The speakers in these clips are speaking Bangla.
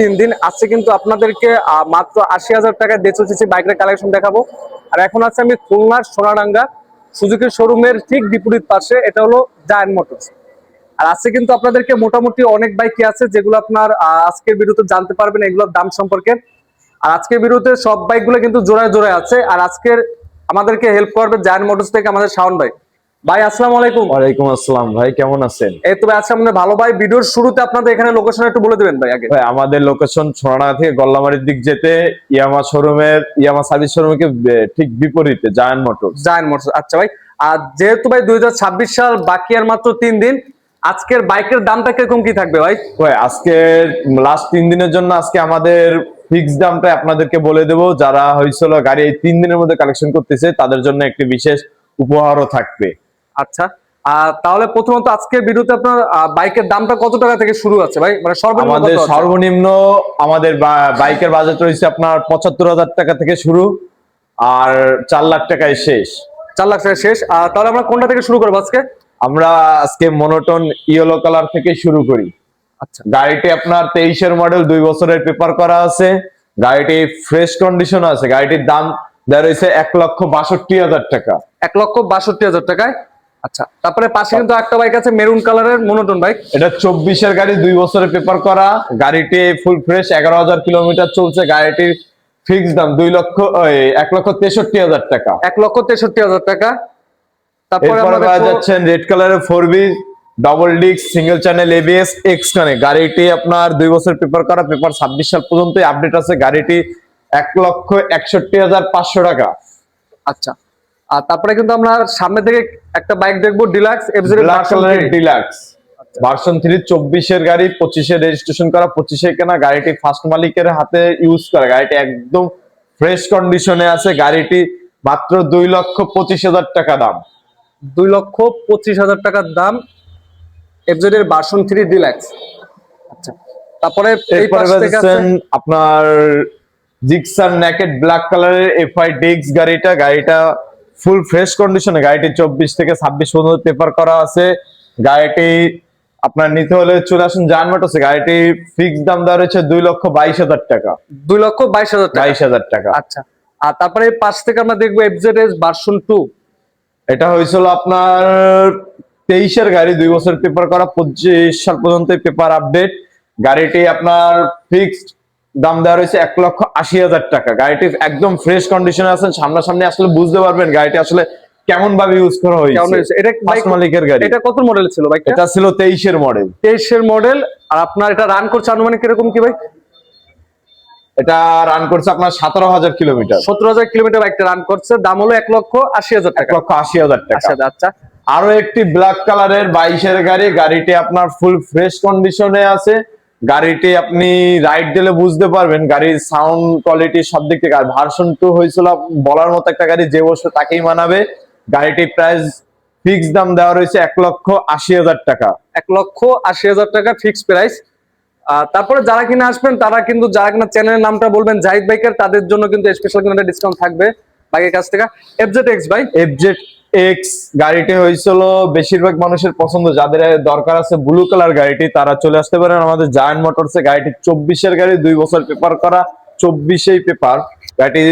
তিন দিন, আজকে কিন্তু আপনাদেরকে মাত্র আশি হাজার টাকায় দেড়শো সিসি বাইকের কালেকশন দেখাবো। আর এখন আছে আমি খুলনার সোনাডাঙ্গা সুজুকির শোরুমের ঠিক বিপরীত পাশে, এটা হলো জায়ান্ট মোটরস আর আজকে কিন্তু আপনাদেরকে মোটামুটি অনেক বাইকই আছে যেগুলো আপনার আজকের ভিডিওতে জানতে পারবেন এগুলোর দাম সম্পর্কে। আর আজকের ভিডিওতে সব বাইকগুলো কিন্তু জোড়ায় জোড়ায় আছে। আর আজকের আমাদেরকে হেল্প করবে জায়ান্ট মোটরস থেকে আমাদের শাওন ভাই। ভাই আসসালামু আলাইকুম। ওয়ালাইকুম আসসালাম ভাই কেমন আছেন? এই তো ভাই আজকে আমাদের ভালো ভাই ভিডিওর শুরুতে আপনাদের এখানে লোকেশন একটু বলে দিবেন ভাই আগে। ভাই আমাদের লোকেশন সোনাডাঙ্গা থেকে গল্লামারির দিক যেতে ইয়ামা শোরুমের ইয়ামা সার্ভিস শোরুমকে ঠিক বিপরীতে জায়ান্ট মোটর জায়ান্ট মোটরস আচ্ছা ভাই আর যেহেতু ভাই দুই সাল বাকি আর মাত্র তিন দিন আজকের বাইকের দামটা কীরকম কি থাকবে ভাই? ভাই আজকে লাস্ট তিন দিনের জন্য আজকে আমাদের ফিক্স দামটা আপনাদেরকে বলে দেব। যারা হয়েছিল গাড়ি এই তিন দিনের মধ্যে কালেকশন করতেছে তাদের জন্য একটি বিশেষ উপহারও থাকবে। আচ্ছা তাহলে প্রথমত আজকে ভিডিওতে আপনার বাইকের দামটা কত টাকা থেকে শুরু আছে ভাই? মানে সর্বনিম্ন আমাদের সর্বনিম্ন আমাদের বাইকের বাজেট রয়েছে আপনার পঁচাত্তর হাজার টাকা থেকে শুরু আর চার লাখ টাকায় শেষ। চার লাখ টাকা শেষ। তাহলে আমরা কোনটা থেকে শুরু করব আজকে? আমরা আজকে মনোটন ইয়েলো কালার থেকে শুরু করি। আচ্ছা। গাড়িটি আপনার তেইশের মডেল দুই বছরের পেপার করা আছে। গাড়িটি ফ্রেশ কন্ডিশন আছে। গাড়িটির দাম দেওয়া রয়েছে এক লক্ষ বাষট্টি হাজার টাকা। এক লক্ষ বাষট্টি হাজার টাকায়। আচ্ছা তারপরে পাশে কিন্তু একটা বাইক আছে মেরুন কালারের মনোটন বাইক এটা চব্বিশের গাড়ি দুই বছরের পেপার করা। গাড়িটি ফুল ফ্রেশ এগারো হাজার কিলোমিটার চলছে। গাড়িটির ফিক্স দাম দুই লক্ষ এক লক্ষ তেষট্টি হাজার টাকা। এক লক্ষ তেষট্টি হাজার টাকা। তারপরে যাচ্ছেন রেড কালারের four B double disc single channel ABS X কানে গাড়িটি আপনার দুই বছর পেপার করা পেপার ছাব্বিশ সাল পর্যন্ত আপডেট আছে। গাড়িটি এক লক্ষ একষট্টি হাজার পাঁচশো টাকা। আচ্ছা। আর তারপরে কিন্তু আমরা সামনে থেকে একটা বাইক দেখব deluxe FZ deluxe version three চব্বিশের গাড়ি পঁচিশে রেজিস্ট্রেশন করা পঁচিশে কেনা। গাড়িটি ফার্স্ট মালিকের হাতে ইউজ করা। গাড়িটি একদম ফ্রেশ কন্ডিশনে আছে। গাড়িটি মাত্র দুই লক্ষ পঁচিশ হাজার টাকা দাম। দুই লক্ষ পঁচিশ হাজার টাকার দাম এফজেড এর ভার্সন থ্রি ডিলাক্স আচ্ছা। তারপরে আপনার জিক্সার নেকেট ব্ল্যাক কালারের এফআই ডিক্স গাড়িটা। গাড়িটা ফুল ফ্রেশ কন্ডিশনে গাড়িটি চব্বিশ থেকে ছাব্বিশ পর্যন্ত পেপার করা আছে। গাড়িটি আপনার নিতে হলে চলে আসুন জান মোটরসে গাড়িটি ফিক্স দাম দেওয়া রয়েছে দুই লক্ষ বাইশ হাজার টাকা। দুই লক্ষ বাইশ হাজার টাকা। বাইশ হাজার টাকা। আচ্ছা। আর তারপরে পাশ থেকে আমরা দেখব এফজেড এস ভার্সন টু এটা হয়েছিল আপনার তেইশের গাড়ি দুই বছর পেপার করা পঁচিশ সাল পর্যন্ত পেপার আপডেট গাড়িটি আপনার ফিক্সড দাম দেওয়া রয়েছে এক লক্ষ আশি হাজার টাকা। গাড়িটি একদম ফ্রেশ কন্ডিশনে আছেন সামনাসামনি আসলে বুঝতে পারবেন গাড়িটি আসলে কেমন ভাবে ইউজ করা হয়েছে? এটা বাইক- মালিকের গাড়ি। এটা কত মডেল ছিল বাইকটা? এটা ছিল তেইশের মডেল তেইশের মডেল আর আপনার এটা রান করছে আনুমানিক কীরকম কি ভাই? এটা রান করছে আপনার সতেরো হাজার কিলোমিটার সত্তর হাজার কিলোমিটার বাইকটা রান করছে দাম হলো এক লক্ষ আশি হাজার এক টাকা। লক্ষ আশি হাজার টাকা। আচ্ছা আচ্ছা। আরও একটি ব্ল্যাক কালারের বাইশের গাড়ি গাড়িটি আপনার ফুল ফ্রেশ কন্ডিশনে আছে। গাড়িটি আপনি রাইড দিলে বুঝতে পারবেন গাড়ির সাউন্ড কোয়ালিটি সব দিক থেকে। আর ভার্সন টু হয়েছিল বলার মতো একটা গাড়ি যে বসবে তাকেই মানাবে গাড়িটি প্রাইস ফিক্স দাম দেওয়া রয়েছে এক লক্ষ আশি হাজার টাকা। এক লক্ষ আশি হাজার টাকা ফিক্স প্রাইস তারপরে যারা কিনা আসবেন তারা কিন্তু যারা কিনা চ্যানেলের নামটা বলবেন জাহিদ বাইকের তাদের জন্য কিন্তু স্পেশাল কিন্তু ডিসকাউন্ট থাকবে বাইকের কাছ থেকে। এফজেড এক্স ভাই। এফজেড এক্স গাড়িটি হয়েছিল বেশিরভাগ মানুষের পছন্দ। যাদের দরকার আছে ব্লু কালার গাড়িটি তারা চলে আসতে পারেন। আমাদের জায়ান্ট মোটরসে গাড়িটি চব্বিশের গাড়ি দুই বছর পেপার করা চব্বিশেই পেপার গাড়িটি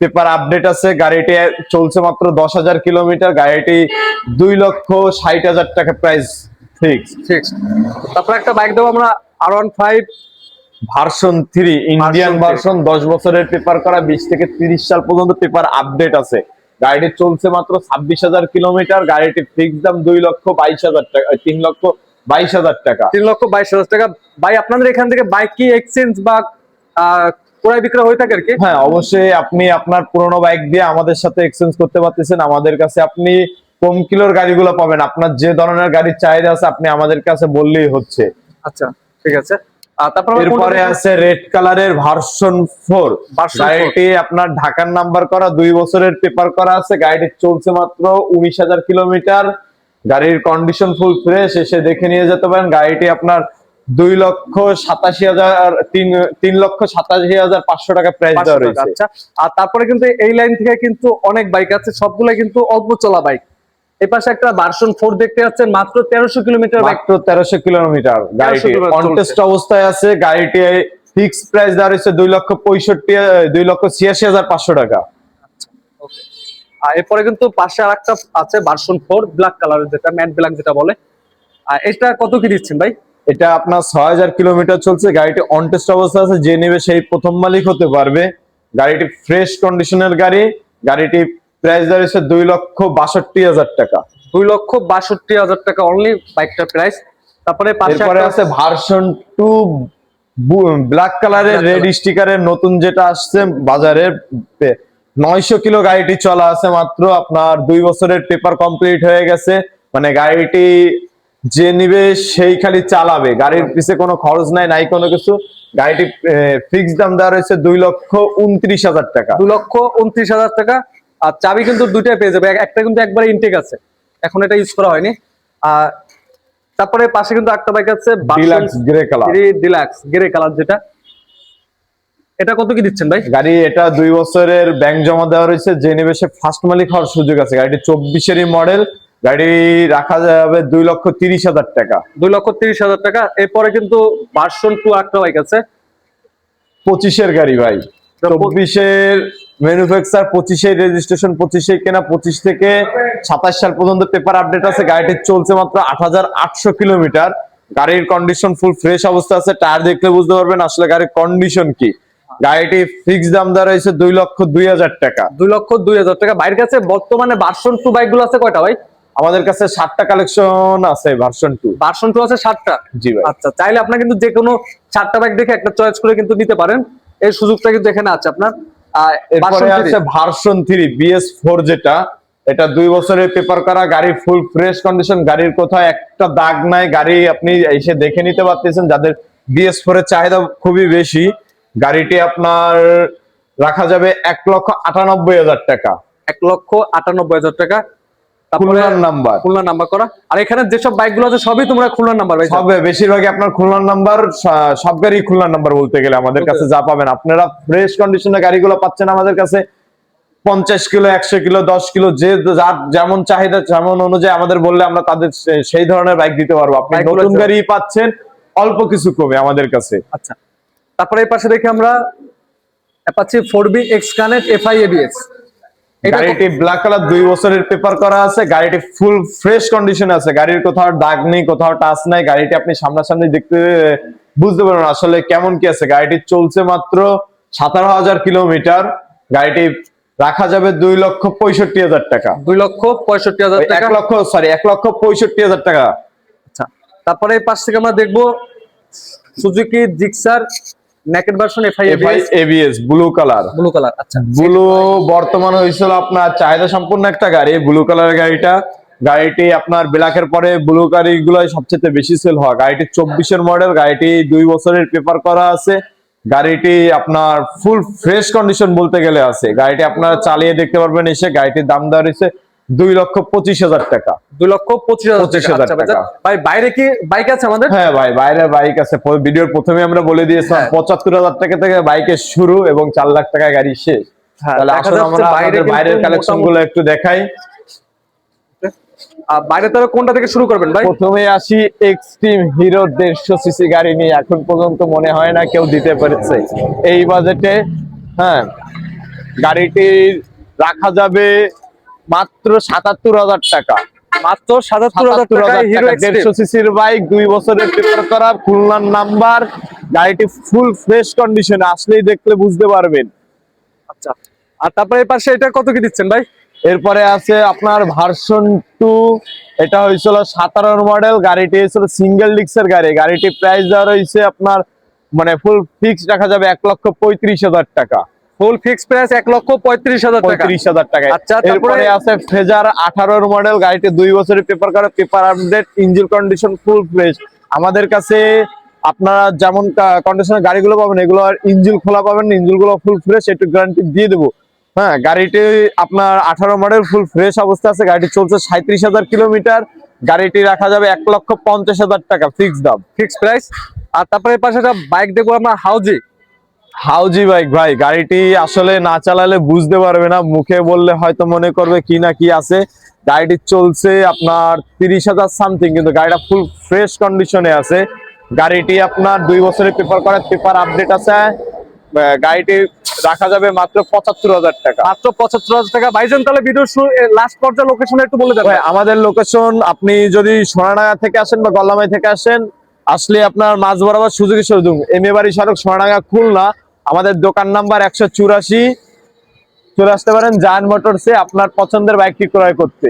পেপার আপডেট আছে। গাড়িটি চলছে মাত্র দশ হাজার কিলোমিটার। গাড়িটি দুই লক্ষ ষাট হাজার টাকা প্রাইস ফিক্স ফিক্স তারপরে একটা বাইক দেবো আমরা আর one five version three Indian version দশ বছরের পেপার করা বিশ থেকে তিরিশ সাল পর্যন্ত পেপার আপডেট আছে। গাড়িটি চলছে মাত্র ছাব্বিশ হাজার কিলোমিটার। গাড়িটি ফিক্স দাম দুই লক্ষ বাইশ হাজার টাকা তিন লক্ষ বাইশ হাজার টাকা। তিন লক্ষ বাইশ হাজার টাকা। ভাই আপনাদের এখান থেকে বাইক কি এক্সচেঞ্জ বা ক্রয় বিক্রয় হয়ে থাকে আর কি? হ্যাঁ অবশ্যই আপনি আপনার পুরোনো বাইক দিয়ে আমাদের সাথে এক্সচেঞ্জ করতে পারতেছেন। আমাদের কাছে আপনি কম কিলোর গাড়িগুলো পাবেন। আপনার যে ধরনের গাড়ির চাহিদা আছে আপনি আমাদের কাছে বললেই হচ্ছে। আচ্ছা ঠিক আছে। এরপরে আছে রেড কালারের ভার্সন ফোর গাড়িটি আপনার ঢাকার নাম্বার করা দুই বছরের পেপার করা আছে। গাড়িটি চলছে মাত্র উনিশ হাজার কিলোমিটার। গাড়ির কন্ডিশন ফুল ফ্রেশ এসে দেখে নিয়ে যেতে পারেন। গাড়িটি আপনার দুই লক্ষ সাতাশি হাজার তিন তিন লক্ষ সাতাশি হাজার পাঁচশো টাকা প্রাইস দেওয়া রয়েছে। আচ্ছা। আর তারপরে কিন্তু এই লাইন থেকে কিন্তু অনেক বাইক আছে সবগুলো কিন্তু অল্প চলা বাইক এই পাশে একটা ভার্সন ফোর দেখতে যাচ্ছেন মাত্র তেরোশো কিলোমিটার মাত্র তেরোশো কিলোমিটার। গাড়িটি কন্টেস্ট অবস্থায় আছে গাড়িটি ফিক্স প্রাইস দেওয়া রয়েছে দুই লক্ষ পঁয়ষট্টি দুই লক্ষ ছিয়াশি হাজার পাঁচশো টাকা। আর এরপরে কিন্তু পাশে আর একটা আছে ভার্সন ফোর ব্ল্যাক কালারের যেটা ম্যাট ব্ল্যাক যেটা বলে। আর এটা কত কি দিচ্ছেন ভাই? এটা আপনার ছয় হাজার কিলোমিটার চলছে গাড়িটি অন টেস্ট অবস্থা আছে যে নেবে সেই প্রথম মালিক হতে পারবে। গাড়িটি ফ্রেশ কন্ডিশনের গাড়ি গাড়িটি প্রাইস দাঁড়িয়েছে দুই লক্ষ বাষট্টি হাজার টাকা। দুই লক্ষ বাষট্টি হাজার টাকা অনলি বাইকটার প্রাইস তারপরে একটা- আছে ভার্সন টু ব্ল্যাক কালারের রেড। স্টিকারের নতুন যেটা আসছে বাজারে নয়শো কিলো গাড়িটি চলা আছে মাত্র। আপনার দুই বছরের পেপার কমপ্লিট হয়ে গেছে। মানে গাড়িটি যে নিবে সেই খালি চালাবে। গাড়ির পিছে কোনো খরচ নাই নাই কোনো কিছু। গাড়িটি ফিক্স দাম দেওয়া রয়েছে দুই লক্ষ উনত্রিশ হাজার টাকা। দুই লক্ষ উনত্রিশ হাজার টাকা। আর চাবি কিন্তু দুইটাই পেয়ে যাবে। একটা কিন্তু একবারে ইনটেক আছে। এখন এটা ইউজ করা হয়নি। আর তারপরে পাশে কিন্তু একটা বাইক আছে deluxe grey colour deluxe grey colour যেটা। এটা কত কি দিচ্ছেন ভাই? গাড়ি এটা দুই বছরের ব্যাংক জমা দেওয়া রয়েছে। যে নেবে সে ফার্স্ট মালিক হওয়ার সুযোগ আছে। গাড়িটি চব্বিশেরই মডেল গাড়ি রাখা যাবে দুই লক্ষ তিরিশ হাজার টাকা। দুই লক্ষ তিরিশ হাজার টাকা। এরপরে কিন্তু ভার্সন টু একটা বাইক আছে। পঁচিশের গাড়ি ভাই। চব্বিশের ম্যানুফ্যাকচার পঁচিশের রেজিস্ট্রেশন পঁচিশে কেনা পঁচিশ থেকে সাতাশ সাল পর্যন্ত পেপার আপডেট আছে। গাড়িটি চলছে মাত্র আট হাজার আটশো কিলোমিটার। গাড়ির কন্ডিশন ফুল ফ্রেশ অবস্থা আছে। টায়ার দেখলে বুঝতে পারবেন আসলে গাড়ির কন্ডিশন কি। গাড়িটি ফিক্স দাম দেওয়া রয়েছে দুই লক্ষ দুই হাজার টাকা। দুই লক্ষ দুই হাজার টাকা। বাইরের কাছে বর্তমানে ভার্সন টু বাইকগুলো আছে কয়টা ভাই? আমাদের কাছে সাতটা কালেকশন আছে ভার্সন টু ভার্সন টু আছে সাতটা? জি ভাই। আচ্ছা চাইলে আপনার কিন্তু যে কোনো চারটা বাইক দেখে একটা চয়েস করে কিন্তু নিতে পারেন। এই সুযোগটা কিন্তু এখানে আছে আপনার এরপরে আছে ভার্সন থ্রি বিএস ফোর যেটা এটা দুই বছরের পেপার করা গাড়ি ফুল ফ্রেশ কন্ডিশন গাড়ির কোথাও একটা দাগ নাই গাড়ি আপনি এসে দেখে নিতে পারতেছেন যাদের বিএস ফোর এর চাহিদা খুবই বেশি গাড়িটি আপনার রাখা যাবে এক লক্ষ আটানব্বই হাজার টাকা। এক লক্ষ আটানব্বই হাজার টাকা। খুলনার নাম্বার। খুলনা নাম্বার করা। আর এখানে যেসব বাইকগুলো আছে সবই তোমরা খুলনা নাম্বার ভাই সবে বেশিরভাগই আপনার খুলনার নাম্বার সব গাড়ি খুলনার নাম্বার বলতে গেলে আমাদের কাছে যা পাবেন। আপনারা ফ্রেশ কন্ডিশনের গাড়িগুলো পাচ্ছেন আমাদের কাছে। পঞ্চাশ কিলো একশো কিলো দশ কিলো যে যার যেমন চাহিদা যেমন অনুযায়ী আমাদের বললে আমরা তাদের সেই ধরনের বাইক দিতে পারব। আপনি নতুন গাড়ি পাচ্ছেন অল্প কিছু কমে আমাদের কাছে। আচ্ছা। তারপরে এই পাশে দেখি আমরা Apache four B X connect FI ABS গাড়িটি ব্ল্যাক কালার দুই বছরের পেপার করা আছে গাড়িটি ফুল ফ্রেশ কন্ডিশন আছে। গাড়ির কোথাও দাগ নেই কোথাও টাচ নাই গাড়িটি আপনি সামনাসামনি দেখতে বুঝতে পারবেন আসলে কেমন কি আছে। গাড়িটি চলছে মাত্র সাতারো হাজার কিলোমিটার। গাড়িটি রাখা যাবে দুই লক্ষ পঁয়ষট্টি হাজার টাকা। দুই লক্ষ পঁয়ষট্টি হাজার এক লক্ষ সরি এক লক্ষ পঁয়ষট্টি হাজার টাকা। আচ্ছা তারপরে এই পাশ থেকে আমরা দেখব Suzuki Gixxer naked version FI ABS blue colour blue colour আচ্ছা। ব্লু বর্তমান হয়েছিল আপনার চাহিদা সম্পূর্ণ একটা গাড়ি ব্লু কালারের গাড়িটা। গাড়িটি আপনার ব্ল্যাকের পরে ব্লু গাড়িগুলো সবচেয়ে বেশি সেল হয় গাড়িটি চব্বিশের মডেল গাড়িটি দুই বছরের পেপার করা আছে। গাড়িটি আপনার ফুল ফ্রেশ কন্ডিশন বলতে গেলে আছে। গাড়িটি আপনারা চালিয়ে দেখতে পারবেন এসে গাড়িটির দাম দেওয়া রয়েছে দুই লক্ষ পঁচিশ হাজার টাকা। দুই লক্ষ পঁচিশ হাজার টাকা। হাজার আচ্ছা, ভাই বাইরে কি বাইক আছে আমাদের? হ্যাঁ ভাই বাইরে বাইক আছে। ভিডিওর প্রথমে আমরা বলে দিয়েছিলাম হ্যাঁ। পঁচাত্তর হাজার টাকা থেকে বাইকের শুরু এবং চার লাখ টাকায় গাড়ি শেষ। হ্যাঁ, তাহলে আসলে আমরা বাইরে বাইরের কালেকশনগুলো একটু দেখাই। আর বাইরে কোনটা থেকে শুরু করবেন ভাই? প্রথমে আসি এক্সট্রিম হিরো দেড়শো সিসি গাড়ি নিয়ে। এখন পর্যন্ত মনে হয় না কেউ দিতে পেরেছে। এই বাজেটে হ্যাঁ গাড়িটির রাখা যাবে মাত্র সাতাত্তর হাজার টাকা। মাত্র সাতাত্তর হাজার টাকা হিরো দেড়শো সিসির বাইক দুই বছরের পেপার করা খুলনার নাম্বার গাড়িটি ফুল ফ্রেশ কন্ডিশনে আসলেই দেখলে বুঝতে পারবেন। আচ্ছা। আর তারপরে এই পাশে এটা কত কি দিচ্ছেন ভাই? এরপরে আছে আপনার ভার্সন টু এটা হয়েছিল সাতারোর মডেল গাড়িটি হয়েছিল সিঙ্গেল ডিক্সের গাড়ি। গাড়িটি প্রাইস দেওয়া রয়েছে আপনার মানে ফুল ফিক্স রাখা যাবে এক লক্ষ পঁয়ত্রিশ হাজার টাকা। ফুল ফিক্স প্রাইস এক লক্ষ পঁয়ত্রিশ হাজার টাকা। পঁয়ত্রিশ হাজার টাকা আচ্ছা, তারপরে- আছে ফেজার আঠারোর মডেল গাড়িটি দুই বছরের পেপার করা paper update engine condition full fresh আমাদের কাছে আপনারা যেমন কন্ডিশনের গাড়িগুলো পাবেন এগুলো আর ইঞ্জিন খোলা পাবেন ইঞ্জিনগুলো ফুল ফ্রেশ একটু গ্যারান্টি দিয়ে দেবো। হ্যাঁ গাড়িটি আপনার আঠারো মডেল ফুল ফ্রেশ অবস্থা আছে গাড়িটি চলছে সাঁত্রিশ হাজার কিলোমিটার। গাড়িটি রাখা যাবে এক লক্ষ পঞ্চাশ হাজার টাকা ফিক্স দাম। ফিক্স প্রাইস আর তারপরে পাশে একটা বাইক দেখব আমরা হাউজি হাউজি বাইক ভাই গাড়িটি আসলে না চালালে বুঝতে পারবে না। মুখে বললে হয়তো মনে করবে কি না কি আছে। গাড়িটি চলছে আপনার তিরিশ হাজার সামথিং কিন্তু গাড়িটা ফুল ফ্রেশ কন্ডিশনে আছে। গাড়িটি আপনার দুই বছরের পেপার করার পেপার আপডেট আছে। গাড়িটি রাখা যাবে মাত্র পঁচাত্তর হাজার টাকা। মাত্র পঁচাত্তর হাজার টাকা। ভাইজান তাহলে ভিডিও লাস্ট পর্যায়ে লোকেশন একটু বলে দেবেন ভাই, আমাদের লোকেশন আপনি যদি সোনাডাঙ্গা থেকে আসেন বা গল্লামাই থেকে আসেন আসলে আপনার মাঝ বরাবর সুযোগী সরদুম এম এ বাড়ি সড়ক সোনাডাঙ্গা খুলনা। আমাদের দোকান নাম্বার একশো চুরাশি। চলে আসতে পারেন জায়ান মোটরসে আপনার পছন্দের বাইকটি ক্রয় করতে।